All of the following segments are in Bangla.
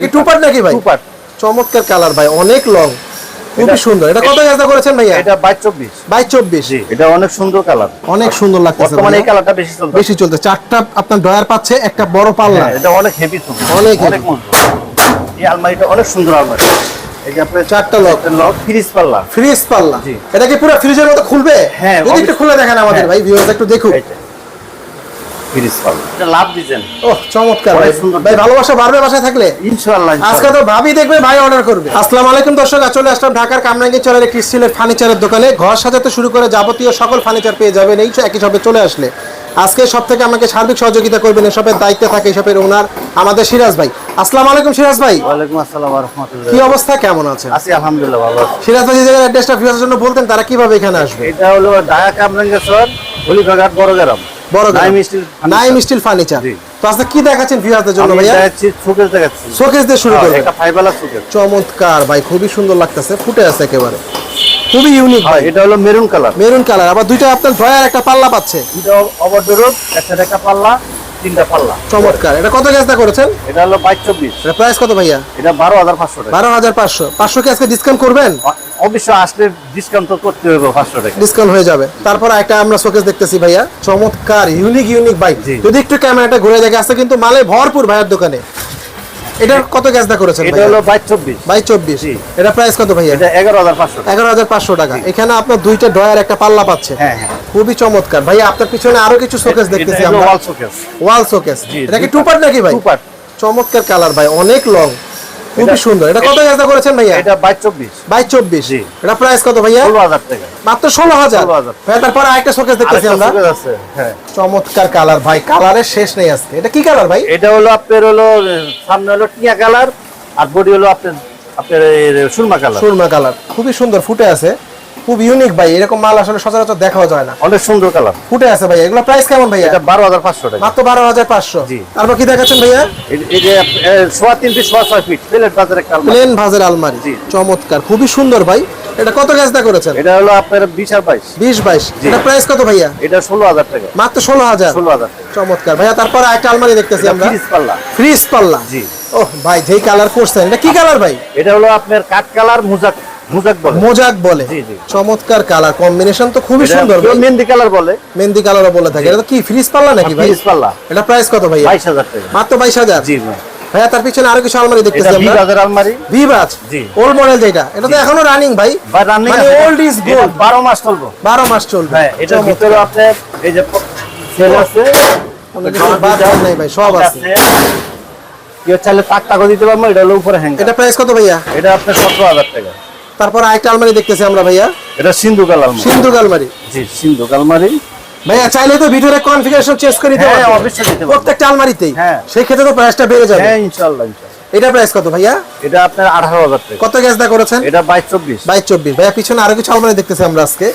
টু পার্ট নাকি ভাই? টু পার্ট চমৎকার কালার ভাই অনেক লং খুবই এটা- সুন্দর। এটা কত গাছটা করেছেন ভাইয়া? এটা জি এটা অনেক সুন্দর কালার। অনেক সুন্দর লাগতেছে বর্তমানে এই কালারটা বেশি চলছে বেশি চলতে চারটা আপনার ডয়ার পাচ্ছে একটা বড় পাল্লা। হ্যাঁ, এটা অনেক হেভি চলছে। অনেক। অনেক মজবুত। এই আলমারিটা অনেক সুন্দর আলমারি। এই যে আপনার চারটা লক লক ফ্রিজ পাল্লা। ফ্রিজ পাল্লা। জি। এটা কি পুরো ফ্রিজের মতো খুলবে? হ্যাঁ, যদি একটু খুলে দেখেন আমাদের হ্যাঁ। ভাই ভিউয়ার্স একটু দেখুক। এইটা ফ্রিজ এটা লাভ ওহ চমৎকার। ভাই ভাই ভালোবাসা বাড়বে বাসায় থাকলে? ইনশাআল্লাহ আজকে তো ভাবি দেখবে ভাই অর্ডার করবে। আসসালামু আলাইকুম দর্শক চলে আসলাম ঢাকার কামরাঙ্গি চলের একটি স্টিলের ফার্নিচারের দোকানে। ঘর সাজাতে শুরু করে যাবতীয় সকল ফার্নিচার পেয়ে যাবেন। এই একই শপে চলে আসলে। আজকে সব থেকে আমাকে সার্বিক সহযোগিতা করবেন এসবের দায়িত্বে থাকে এসবের ওনার আমাদের সিরাজ ভাই। আসসালামু আলাইকুম সিরাজ ভাই। ওয়ালাইকুম আসসালাম ওয়া কি অবস্থা? কেমন আছে আছি আলহামদুলিল্লাহ ভালো আছি। সিরাজ ভাই জায়গার অ্যাড্রেসটা জন্য বলতেন তারা কীভাবে এখানে আসবে? এটা হলো ঢাকা কামরাঙ্গেশ্বর হলিবাঘাট বড় গ্রাম বড় নাইম স্টিল ফার্নিচার তো আজকে কি দেখাচ্ছেন ভিউয়ারদের জন্য ভাইয়া? দেখাচ্ছি শোকেস দেখাচ্ছি। শোকেস দিয়ে শুরু হ্যাঁ, একটা এটা শোকেস চমৎকার ভাই খুবই সুন্দর লাগতেছে ফুটে আছে একেবারে। খুবই ইউনিক ভাই। এটা হলো মেরুন কালার মেরুন কালার আবার দুইটা আপনার ড্রয়ার একটা পাল্লা পাচ্ছে। দুটো অবডোরব একটা একটা পাল্লা তিনটা পাল্লা। চমৎকার। এটা কত গ্যাসটা করেছেন? এটা হলো বাইশ চব্বিশ। এটা প্রাইস কত ভাইয়া? এটা বারো হাজার পাঁচশো টাকা। বারো হাজার পাঁচশো। পাঁচশো কি আজকে ডিসকাউন্ট করবেন? অবশ্যই আসলে ডিসকাউন্ট তো করতে হবে পাঁচশো টাকা। ডিসকাউন্ট হয়ে যাবে। তারপর একটা আমরা শোকেস দেখতেছি ভাইয়া। চমৎকার ইউনিক ইউনিক বাইক যদি একটু ক্যামেরাটা ঘুরে দেখে আসতে কিন্তু মালে ভরপুর ভাইয়ার দোকানে। এটার কত গ্যাসটা করেছেন এটা হলো। এটা প্রাইস কত ভাইয়া? এটা এগারো হাজার পাঁচশো টাকা। এখানে আপনার দুইটা ডয়ার একটা পাল্লা পাচ্ছে। হ্যাঁ, হ্যাঁ। খুবই চমৎকার। ভাইয়া আপনার পিছনে আরও কিছু শোকেস দেখতেছি আমরা। ওয়াল শোকেস ওয়াল শোকেস এটা কি দুই টু পার্ট নাকি ভাই? টু পার্ট চমৎকার কালার ভাই অনেক লং খুবই সুন্দর। এটা কত করেছেন ভাইয়া? এটা জি। এটা প্রাইস কত ভাইয়া? ষোলো হাজার টাকা। মাত্র 16,000 তারপর আরেকটা শোকেস দেখতেছি আমরা। শোকেস আছে হ্যাঁ। চমৎকার কালার ভাই কালারের শেষ নেই আজকে। এটা কি কালার ভাই? এটা হলো আপনার হলো সামনে হলো টিয়া কালার আর বডি হলো আপনার আপনার সুরমা কালার সুরমা কালার খুবই সুন্দর ফুটে আছে। খুব ইউনিক ভাই এরকম মাল আসলে সচরাচর দেখাও যায় না। অনেক সুন্দর কালার। ফুটে আছে ভাই এগুলো প্রাইস কেমন ভাইয়া? এটা বারো হাজার পাঁচশো টাকা। মাত্র বারো হাজার পাঁচশো। তারপর কি দেখাচ্ছেন ভাইয়া? এই- এই যে সোয়া তিন ফিট সোয়া ছয় ফিট একটা আলমারি। প্লেন ভাজের আলমারি চমৎকার খুবই সুন্দর ভাই। এটা কত গ্যাসটা করেছেন? এটা হলো আপনার বিশ আর বাইশ। বিশ বাইশ। জি। এটা প্রাইস কত ভাইয়া? এটা ষোলো হাজার টাকা। মাত্র ষোলো হাজার। ষোলো হাজার চমৎকার ভাইয়া তারপর একটা আলমারি দেখতেছি আমরা। ফ্রিজ পাল্লা। ফ্রিজ পাল্লা। জি। ওহ ভাই যেই কালার করছেন এটা কি কালার ভাই? এটা হলো আপনার কাঠ কালার মুজাক। মুজাক বলে। চমৎকার কালার কম্বিনেশন তো খুবই সুন্দর মেহেন্দি কালার বলে। মেহেন্দি কালারও বলে থাকে। এটা কি ফ্রিজ পাল্লা নাকি ভাই? ফ্রিজ পাল্লা। এটা প্রাইস কত ভাইয়া? বাইশ টাকা। মাত্র জি ভাই ভাইয়া তার পিছনে আরও কিছু আলমারি দেখতেছি আমরা। বাজার আলমারি। ভিভাজ জি। ওল্ড মডেল যেটা। এটা তো এখনও রানিং ভাই। মানে old is gold। বারো মাস চলবো। বারো মাস চলবে। হ্যাঁ এটার ভিতরে আপনার এই যে সেল আছে। নাই ভাই সব আছে। কেউ চাইলে তাক দিতে পারব এটা হলো উপরে হ্যাঙ্গার এটা প্রাইস কত ভাইয়া? এটা আপনার সতেরো হাজার টাকা। তারপর আরেকটা আলমারি দেখতেছি আমরা ভাইয়া। এটা সিন্ধু কালার সিন্ধু আলমারি। জি সিন্ধু কালমারি ভাইয়া চাইলে তো ভিতরে কনফিগারেশন চেঞ্জ করে দিতে হ্যাঁ অবশ্যই দিতে প্রত্যেকটা আলমারিতেই। হ্যাঁ। সেই ক্ষেত্রে তো প্রাইসটা বেড়ে যাবে। হ্যাঁ ইনশাল্লাহ এটা প্রাইস কত ভাইয়া? এটা আপনার আঠারো হাজার টাকা। কত গ্যাস দা করেছেন? এটা বাইশ চব্বিশ। বাইশ চব্বিশ। ভাইয়া পিছনে আরও কিছু আলমারি দেখতেছি আমরা আজকে।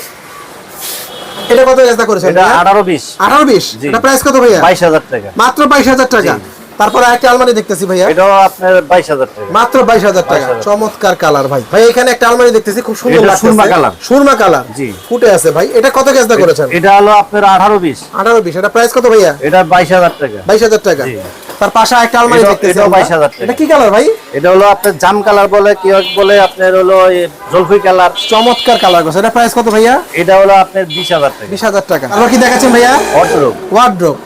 এটা কত গ্যাস দা করেছেন এটা ভাইয়া? আঠারো বিশ। আঠারো বিশ? জি। এটা প্রাইস কত ভাইয়া? বাইশ হাজার টাকা। মাত্র বাইশ হাজার টাকা। জি। তারপরে একটা আলমারি দেখতেছি ভাইয়া। এটাও আপনার বাইশ হাজার টাকা। মাত্র বাইশ হাজার টাকা। চমৎকার কালার ভাই। ভাই এখানে একটা আলমারি দেখতেছি খুব সুন্দর এটা লাগতেছে। সুরমা কালার। সুরমা কালার। জি। ফুটে আছে ভাই। এটা কত গ্যাস দা করেছেন? এটা হলো আপনার আঠারো বিশ। আঠারো বিশ। এটা প্রাইস কত ভাইয়া? এটা বাইশ হাজার টাকা। বাইশ হাজার টাকা। জি। তার পাশে একটা আলমারি দেখতেছি আমরা। 22,000 টাকা। এটা কি কালার ভাই? এটা হলো আপনার জাম কালার বলে কি বলে আপনার হলো এই জলফি কালার। চমৎকার কালার করছে। এটা প্রাইস কত ভাইয়া? এটা হলো আপনার বিশ হাজার টাকা। বিশ হাজার টাকা। তারপর কি দেখাচ্ছেন ভাইয়া? অর্ডার ওয়ার্ড্রোপ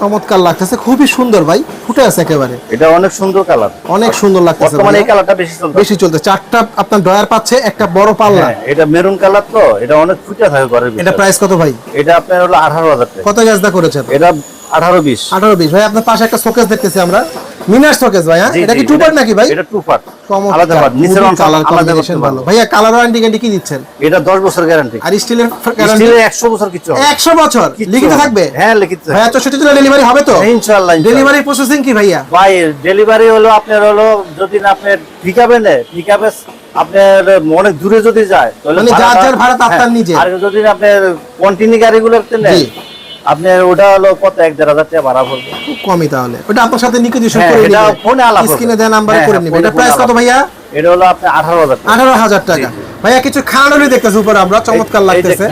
চমৎকার লাগতেছে খুবই সুন্দর ভাই ফুটে আছে একেবারে। এটা অনেক সুন্দর কালার। অনেক সুন্দর লাগতেছে বর্তমানে এই কালারটা বেশি চলছে বেশি চলতে চারটা আপনার ডয়ার পাচ্ছে একটা বড় পাল্লা। হ্যাঁ এটা মেরুন কালার তো এটা অনেক ফুটে থাকে ঘরের এটা প্রাইস কত ভাই? এটা আপনার হলো আঠারো হাজার টাকা। কত গ্যাস দা করেছেন? এটা আঠারো বিশ। আঠারো বিশ। ভাই আপনার পাশে একটা শোকেস দেখতেছি আমরা। মিনার শোকেস ভাই হ্যাঁ? এটা কি টু পার্ট নাকি ভাই? এটা টু পার্ট আলাদা পার্ট নিচের অংশ কালার কম্বিনেশন ভালো। ভাইয়া কালার ওয়ারেন্টি গ্যারান্টি কি দিচ্ছেন? এটা দশ বছর গ্যারান্টি আর স্টিলের গ্যারান্টি স্টিলের একশো বছর কিছু হবে। না। একশো বছর? কিচ্ছু লিখিত থাকবে? হ্যাঁ লিখিত। ভাইয়া চৌষট্টি জেলা ডেলিভারি হবে তো? হ্যাঁ, ইনশাআল্লাহ। ডেলিভারি প্রসেসিং কি ভাইয়া? ভাই ডেলিভারি হলো আপনার হলো যদি না আপনার পিকআপে নেয় পিকআপে আপনার অনেক দূরে যদি যায় তাহলে মানে যার যার ভাড়া তার তার হ্যাঁ, নিজের। আর যদি আপনার কন্টিনিউ গাড়িগুলোতে নেয়। আপনার ওটা হলো কত এক দেড় হাজার টাকা ভাড়া পড়বে। খুব কমই তাহলে। ওটা আপনার সাথে হ্যাঁ, করে এটা ফোনে আলাপ স্ক্রিনে দেওয়া নাম্বারে হ্যাঁ, করে হ্যাঁ, নিবে। এটা প্রাইস কত ভাইয়া? এটা হলো আপনার আঠারো হাজার টাকা। আঠারো হাজার টাকা। ভাইয়া কিছু দেখতেছি উপরে আমরা? চমৎকার লাগতেছে।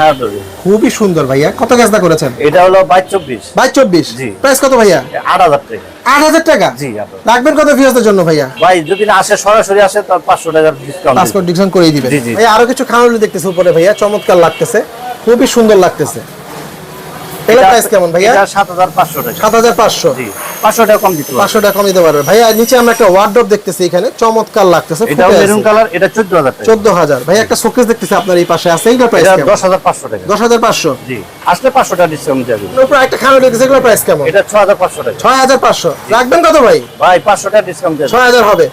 খুবই সুন্দর ভাইয়া। কত গেজদা করেছেন? এটা হলো বাইশ চব্বিশ। বাইশ চব্বিশ? জি। প্রাইস কত ভাইয়া? আট হাজার টাকা। আট হাজার টাকা? জি রাখবেন কত ভিউজদের জন্য ভাইয়া? ভাই যদি না আসে সরাসরি আসে তার পাঁচশো টাকার ডিসকাউন্ট পাসপোর্ট ডিকশন করেই দিবে। জি, জি। ভাইয়া আরও কিছু খানাডলি দেখতেছি উপরে ভাইয়া। চমৎকার লাগতেছে। খুবই সুন্দর লাগতেছে। এগুলো প্রাইস কেমন ভাইয়া? সাত হাজার পাঁচশো টাকা। সাত হাজার পাঁচশো। জি। পাঁচশো টাকা কম দিতে পারব। পাঁচশো টাকা কম দিতে পারবে। ভাইয়া নিচে আমরা একটা ওয়ার্ডরোব দেখতেছি এখানে চমৎকার লাগতেছে মেরুন কালার এটা টাকা। হাজার। একটা শোকেস দেখতেছি আপনার এই পাশে আছে এইগুলো প্রাইস কেমন? দশ হাজার পাঁচশো টাকা। দশ হাজার পাঁচশো? জি আসলে পাঁচশো টাকা ডিসকাউন্ট দেবে উপরে একটা খানা দেখতেছি এগুলো প্রাইস কেমন? এটা ছ হাজার পাঁচশো টাকা। ছয় হাজার পাঁচশো। রাখবেন কত ভাই? ভাই পাঁচশো টাকা ডিসকাউন্ট দেবে ছয় হাজার হবে।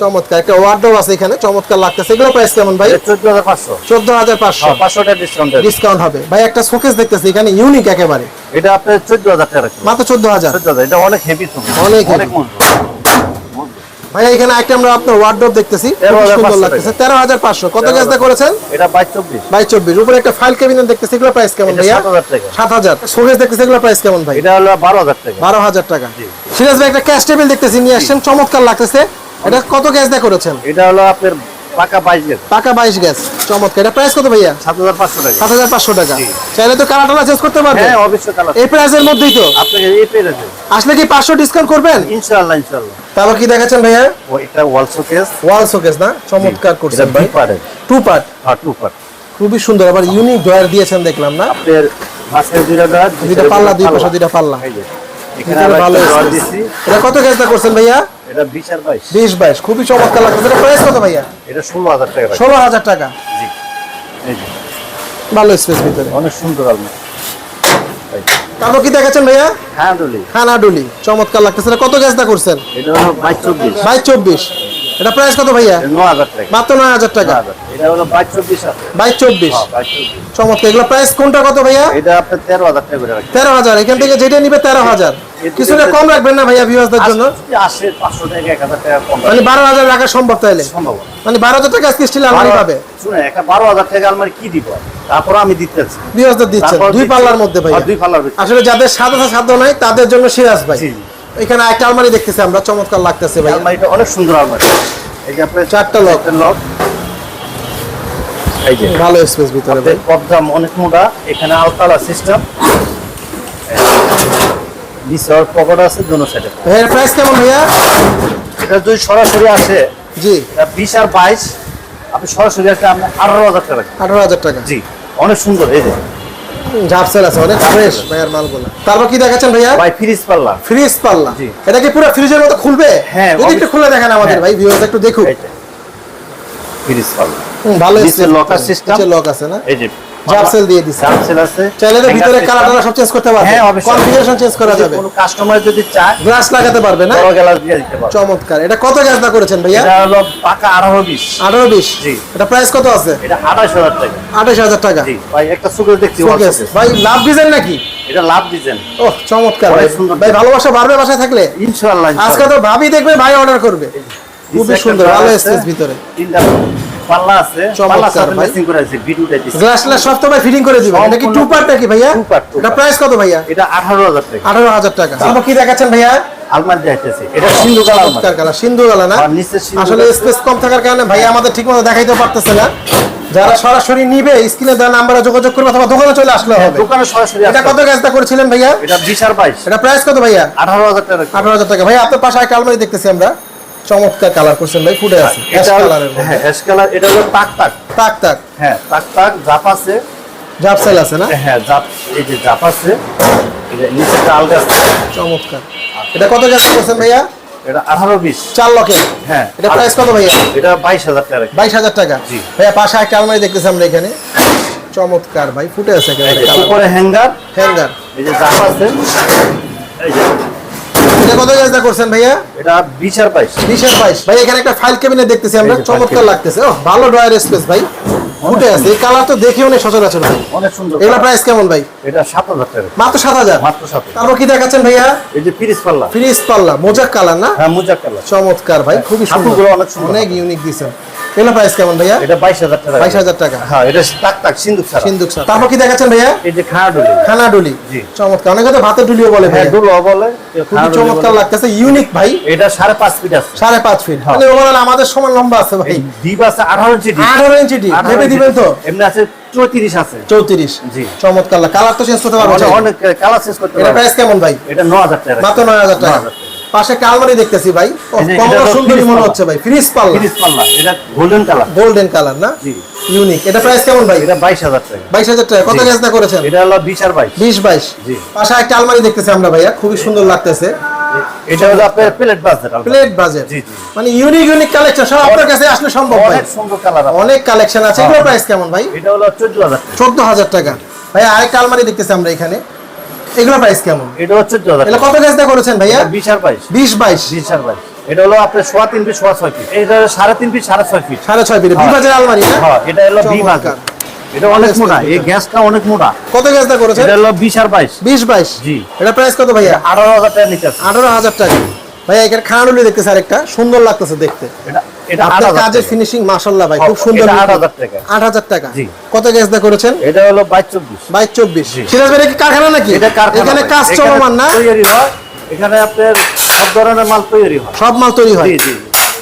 চমৎকার একটা ওয়ার্ডরোব আছে এখানে চমৎকার লাগতেছে। প্রাইস কেমন ভাই? এটা চোদ্দ হাজার পাঁচশো। চোদ্দ হাজার পাঁচশো। হ্যাঁ, পাঁচশো টাকা ডিসকাউন্ট ডিসকাউন্ট হবে। ভাই একটা শোকেস দেখতেছি এখানে ইউনিক একেবারে। এটা আপনার চোদ্দ হাজার টাকা মাত্র চোদ্দ হাজার চোদ্দ হাজার এটা অনেক হেভি অনেক অনেক এখানে একটা আমরা আপনার ওয়ার্ডরোব দেখতেছি সুন্দর লাগতেছে। তেরো হাজার পাঁচশো। কত গ্যাসটা করেছেন? এটা বাইশ চব্বিশ। বাইশ চব্বিশ। উপরে একটা ফাইল ক্যাবিনেট দেখতেছি এগুলো প্রাইস কেমন ভাইয়া? সাত হাজার দেখতেছি এগুলো প্রাইস কেমন ভাই? এটা হলো বারো হাজার টাকা। বারো হাজার টাকা। সিরাজ ভাই একটা ক্যাশ টেবিল দেখতেছি নিয়ে আসছেন চমৎকার লাগতেছে। এটা কত গ্যাস দিয়ে করেছেন? এটা হলো আপনার পাকা বাইশ গেছে। পাকা বাইশ গ্যাস চমৎকার। এটা প্রাইস কত ভাইয়া? সাত হাজার পাঁচশো টাকা। সাত হাজার পাঁচশো টাকা। চাইলে তো চেঞ্জ করতে পারবে হ্যাঁ অবশ্যই কালার এই প্রাইসের মধ্যেই তো। আপনাকে এই পেরেছে আসলে কি পাঁচশো ডিসকাউন্ট করবেন? ইনশাআল্লাহ ইনশাআল্লাহ। তারপর কি দেখাচ্ছেন ভাইয়া? ও এটা ওয়াল শোকেস ওয়াল শোকেস না? চমৎকার করছেন ভাই। টু পার্ট হ্যাঁ টু পার্ট খুবই সুন্দর। আবার ইউনিক ডয়ার দিয়েছেন দেখলাম না? আপনার মাছের দুইটা ডয়ার দুইটা পাল্লা দুই পাশে দুইটা পাল্লা। এখানে ভালো এটা কত গ্যাসটা করছেন ভাইয়া? এটা বিশ আর বাইশ। বিশ বাইশ খুবই চমৎকার লাগছে এটা প্রাইস কত ভাইয়া? এটা ষোলো হাজার টাকা রাখি। ষোলো হাজার টাকা? জি। এই যে, ভালো স্পেস ভিতরে। অনেক সুন্দর আলমারি। তারপর কি দেখাচ্ছেন ভাইয়া? হ্যাঁ ডুলি খানা ডুলি চমৎকার লাগতেছে। কত কত গ্যাসটা করছেন? এটা হলো বাইশ চব্বিশ। বাইশ চব্বিশ। এটা প্রাইস কত ভাইয়া? মাত্র নয় হাজার টাকা। এটা হলো বাইশ চব্বিশ হ্যাঁ, চমৎকার। এগুলো প্রাইস কোনটা কত ভাইয়া? তেরো হাজার টাকা করে রাখি। তেরো হাজার। এখান থেকে যেটা নিবে তেরো হাজার। কিছুটা কম রাখবেন না ভাইয়া ভিউয়ার্সদের জন্য? মানে বারো হাজার রাখা সম্ভব তাইলে সম্ভব। মানে বারো হাজার টাকা আজকে স্টিল আলমারি পাবে? শুনে একটা বারো হাজার টাকা আলমারি কি দিব? তারপর আমি দিতেছি। ভিউয়ার্সদের দিচ্ছেন। দুই পাল্লার মধ্যে ভাইয়া। হ্যাঁ, দুই পাল্লার আসলে যাদের সাদা সাধ্য নাই তাদের জন্য সিরাজ ভাই। এখানে একটা আলমারি দেখতেছি আমরা চমৎকার লাগতেছে ভাই। আলমারিটা অনেক সুন্দর আলমারি। এই যে আপনার চারটা লক। লক। এই যে। ভালো স্পেস ভিতরে ভাই। আপনার পর্দা অনেক মোটা এখানে আলতালা সিস্টেম নিচে পকেট আছে দুনো সাইডে ভাইয়ের প্রাইস কেমন ভাইয়া? এটা যদি সরাসরি আসে জি। বিশ আর বাইশ আপনি সরাসরি আসলে আপনি আঠারো হাজার টাকা। আঠারো হাজার টাকা। জি অনেক সুন্দর এই যে। ঝাপসেল আছে অনেক ফ্রেশ ভাইয়ার মালগুলো। তারপর কি দেখাচ্ছেন ভাইয়া? ভাই ফ্রিজ পাল্লা। ফ্রিজ পাল্লা। এটা কি পুরো ফ্রিজের মতো খুলবে? হ্যাঁ, যদি একটু খুলে দেখেন আমাদের হ্যাঁ। ভাই ভিউয়ার্স একটু দেখুক। এই ফ্রিজ পাল্লা। ভালো নিচে সিস্টেম। লক আছে না? এই যে জার্সেল দিয়ে দিছে। জার্সেল আছে। চাইলে তো ভিতরে Hanger কালার system। টালার সব চেঞ্জ করতে পারবে। হ্যাঁ অবশ্যই। কনফিগারেশন চেঞ্জ করা যাবে। কোনো কাস্টমার যদি চায় গ্লাস লাগাতে পারবে না? বড় গ্লাস দিয়ে দিতে পারবে। চমৎকার। এটা কত দা করেছেন ভাইয়া? এটা হলো পাকা জি। এটা প্রাইস কত আছে? এটা আঠাশ হাজার টাকা। আঠাশ হাজার টাকা। জি। ভাই একটা সুগার দেখছি। ভাই লাভ ডিজাইন নাকি? এটা লাভ দিচ্ছেন ও চমৎকার ভাই। সুন্দর। ভাই ভালোবাসা বাড়বে বাসায় থাকলে? ইনশাআল্লাহ আজকে তো ভাবি দেখবে ভাই অর্ডার করবে। খুবই সুন্দর ভালো স্পেস ভিতরে। তিনটা পাল্লা আছে চমৎকার ভাই। ম্যাচিং করে আছে ভিডিওটা দিছি। গ্লাস গ্লাস সব তো ভাই ফিটিং করে দিবেন। এটা কি টু পার্ট নাকি ভাইয়া? Two part, এটা প্রাইস কত ভাইয়া? এটা আঠারো হাজার টাকা। আঠারো হাজার টাকা। তারপর কি দেখাচ্ছেন ভাইয়া? আলমারি দেখাইতেছি। এটা সিন্ধু কালার চমৎকার কালার সিন্ধু গালা না? আর নিচে সিন্ধু আসলে স্পেস কম থাকার কারণে ভাইয়া আমাদের ঠিক মতো দেখাইতে পারতেছে না। যারা সরাসরি নিবে স্ক্রিনে দেওয়া নাম্বারে যোগাযোগ করবে অথবা দোকানে চলে আসলে হবে। দোকানে সরাসরি এটা কত হবে। গ্যাসটা করেছিলেন ভাইয়া? এটা বিশ আর বাইশ। এটা প্রাইস কত ভাইয়া? আঠারো হাজার টাকা। আঠারো হাজার টাকা। ভাইয়া আপনার পাশে একটা আলমারি দেখতেছি আমরা। চমৎকার কালার করছেন ভাই ফুটে আছে অ্যাশ কালারের। হ্যাঁ অ্যাশ কালার এটা হলো তাক তাক। তাক তাক। হ্যাঁ তাক তাক জাপ আছে। জাপসেল আছে না? হ্যাঁ জাপ এই যে জাপ আছে এটা নিচে একটা আলগা চমৎকার। এটা কত গ্যাস করছেন ভাইয়া? এটা আঠারো বিশ। চার লকের হ্যাঁ এটা প্রাইস কত ভাইয়া? এটা বাইশ হাজার টাকা। বাইশ হাজার টাকা। জি। ভাইয়া পাশে একটা আলমারি দেখতেছি আমরা এখানে। চমৎকার ভাই ফুটে আছে উপরে হ্যাঙ্গার হ্যাঙ্গার এই যে জাপ আছে। এটা কত গ্যাস করছেন ভাইয়া? এটা বিশ আর বাইশ। বিশের বাইশ। ভাই এখানে একটা ফাইল কেবিনেট দেখতেছি আমরা। এই যে file চমৎকার লাগতেছে। ও ভালো ড্রয়ার স্পেস ভাই। ফুটে আছে। এই কালার তো দেখেও নেই সচরাচর ভাই। অনেক সুন্দর এগুলো প্রাইস কেমন ভাই? এটা সাত হাজার টাকা। মাত্র সাত হাজার? মাত্র সাত হাজার। তারপর কি দেখাচ্ছেন ভাইয়া? এই যে ফ্রিজ পাল্লা ফ্রিজ পাল্লা মোজাক কালার না? হ্যাঁ মুজা কালার চমৎকার ভাই খুবই সুন্দর। অনেক সুন্দর। অনেক ইউনিক দিছেন। এগুলো প্রাইস কেমন ভাইয়া? এটা বাইশ হাজার টাকা। বাইশ হাজার টাকা। হ্যাঁ এটা টাক টাক ছাড়া। সিন্ধুক স্যার তারপর কি দেখাচ্ছেন ভাইয়া? এই যে খাড়া ডুলি। খানা ডুলি। জি। চমৎকার। অনেকে তো ভাতের ডুলিও বলে ভাই হ্যাঁ ডুলো বলে। খুবই চমৎকার লাগতেছে। ইউনিক ভাই। এটা সাড়ে পাঁচ ফিট আছে। সাড়ে পাঁচ ফিট। মানে ওভারঅল আমাদের সমান লম্বা আছে ভাই। ডিপ আছে আঠারো ইঞ্চি ডিপ আঠারো ইঞ্চি ডিপ ভেবে দিবেন তো? এমনি আছে চৌত্রিশ আছে। চৌত্রিশ। জি। চমৎকার। কালার তো চেঞ্জ করতে পারব অনেক কালার শেষ করতে এটা প্রাইস কেমন ভাই? এটা ন হাজার টাকা। মাত্র নয় হাজার 9,000 টাকা। পাশে একটা আলমারি দেখতেছি ভাই। কমলা সুন্দরী মনে হচ্ছে ভাই ফ্রিজ পাল্লা। তিরিশ পাল্লা এটা গোল্ডেন কালার গোল্ডেন কালার না? জি। ইউনিক এটা প্রাইস কেমন ভাই? এটা বাইশ হাজার টাকা। বাইশ হাজার টাকা। কত জি। গ্যাস করেছেন? এটা হলো বিশ আর বাইশ। বিশ বাইশ। জি। পাশে একটা আলমারি দেখতেছি আমরা ভাইয়া খুবই সুন্দর লাগতেছে। এটা হলো আপনার প্লেট বাজেট প্লেট বাজেট জি, জি। মানে ইউনিক ইউনিক কালেকশন সব আপনার কাছে আসলে সম্ভব ভাই। অনেক সুন্দর কালার অনেক কালেকশন আছে। এগুলো প্রাইস কেমন ভাই? এটা হলো চোদ্দ হাজার টাকা। চোদ্দ হাজার টাকা। ভাই আরেকটা আলমারি দেখতেছি আমরা এখানে। এগুলো প্রাইস কেমন? এটা হচ্ছে এটা কত গ্যাস করেছেন ভাইয়া? এটা বিশ আর বাইশ। বিশ বাইশ। বিশ আর বাইশ। এটা হলো আপনার সোয়া তিন ফিট সোয়া ছয় ফিট। এটা সাড়ে তিন ফিট সাড়ে ছয় ফিট। সাড়ে ছয় ফিট বিভাজের আলমারি না হ্যাঁ এটা হলো বি চমৎকার। এটা অনেক মোটা এই গ্যাসটা অনেক মোটা। কত গ্যাস করেছেন? এটা হলো বিশ আর বাইশ। বিশ বাইশ। জি। এটা প্রাইস কত ভাইয়া? আঠারো হাজার টাকা নিতে। আঠারো হাজার টাকা। এখানে খানাডুলি দেখতেছে আরেকটা। সুন্দর লাগতেছে দেখতে। আপনার কাজের ফিনিশিং মাশাল্লাহ ভাই খুব সুন্দর আট হাজার টাকা। কত গ্যাস করেছেন? এটা হলো বাইশ চব্বিশ। বাইশ চব্বিশ। জি। সিরাজ ভাই কি কারখানা নাকি? এটা এখানে কাজ চলমান না? তৈরি হয়। এখানে আপনার সব ধরনের মাল তৈরি হয়। সব মাল তৈরি হয়। জি জি।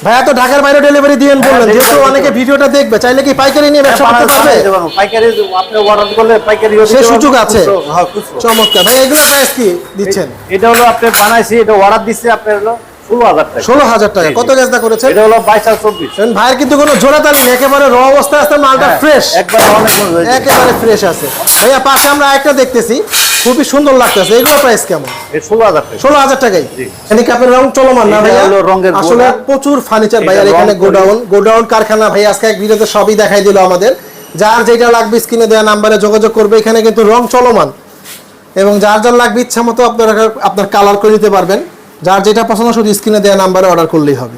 ভাইয়া তো ঢাকার বাইরে ডেলিভারি দিয়েন হ্যাঁ, বললেন যেহেতু অনেকে ভিডিওটা দেখবে চাইলে কি পাইকারি নিয়ে ব্যবসা করতে পারবে? পাইকারি আপনি অর্ডার করলে পাইকারি সে সুযোগ আছে। হ্যাঁ। চমৎকার। ভাই এগুলো প্রাইস কি দিচ্ছেন? এটা হলো আপনি বানাইছি এটা অর্ডার দিচ্ছে আপনার হলো ষোলো হাজার টাকা। ষোলো হাজার টাকা। কত জি। গ্যাস করেছেন? এটা হলো বাইশ আর চব্বিশ। কারণ ভাইয়ের কিন্তু কোনো জোড়া তালি একেবারে র অবস্থায় আছে মালটা হ্যাঁ, ফ্রেশ একবার অনেক একেবারে ফ্রেশ আছে। ভাইয়া পাশে আমরা একটা দেখতেছি। খুবই সুন্দর লাগতেছে। এগুলো প্রাইস কেমন? ষোলো হাজার টাকা। ষোলো হাজার টাকাই এখানে কি আপনার রং চলমান না ভাইয়া? রঙের আসলে প্রচুর ফার্নিচার ভাইয়ার এখানে গোডাউন। গোডাউন কারখানা ভাই আজকে এক ভিডিওতে সবই দেখাই দিল আমাদের। যার যেটা লাগবে স্ক্রিনে দেওয়া নাম্বারে যোগাযোগ করবে। এখানে কিন্তু রং চলমান। এবং যার যার লাগবে ইচ্ছা মতো আপনারা আপনার কালার করে নিতে পারবেন। যার যেটা পছন্দ শুধু স্ক্রিনে দেওয়া নাম্বারে অর্ডার করলেই হবে।